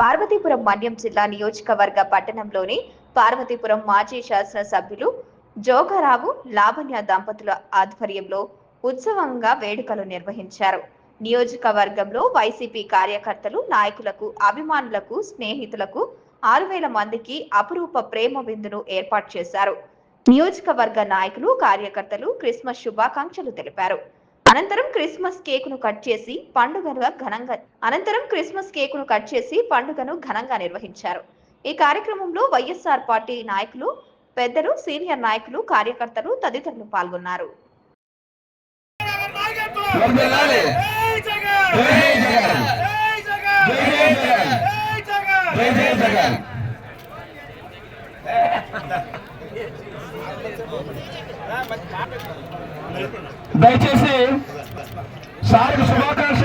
పార్వతీపురం మన్యం జిల్లా నియోజకవర్గ పట్టణంలోని పార్వతీపురం మాజీ శాసనసభ్యులు జోగరావు లావణ్య దంపతుల ఆధ్వర్యంలో ఉత్సవంగా వేడుకలు నిర్వహించారు. నియోజకవర్గంలో వైసీపీ కార్యకర్తలు నాయకులకు అభిమానులకు స్నేహితులకు ఆరు వేల మందికి అపురూప ప్రేమ విందును ఏర్పాటు చేశారు. నియోజకవర్గ నాయకులు కార్యకర్తలు క్రిస్మస్ శుభాకాంక్షలు తెలిపారు. అనంతరం క్రిస్మస్ కేకును కట్ చేసి పండుగను ఘనంగా అనంతరం క్రిస్మస్ కేకును కట్ చేసి పండుగను ఘనంగా నిర్వహించారు. ఈ కార్యక్రమంలో వైఎస్ఆర్ పార్టీ నాయకులు పెద్దలు సీనియర్ నాయకులు కార్యకర్తలు తదితరులు పాల్గొన్నారు. దయచేసి సార్కు శుభాకాంక్ష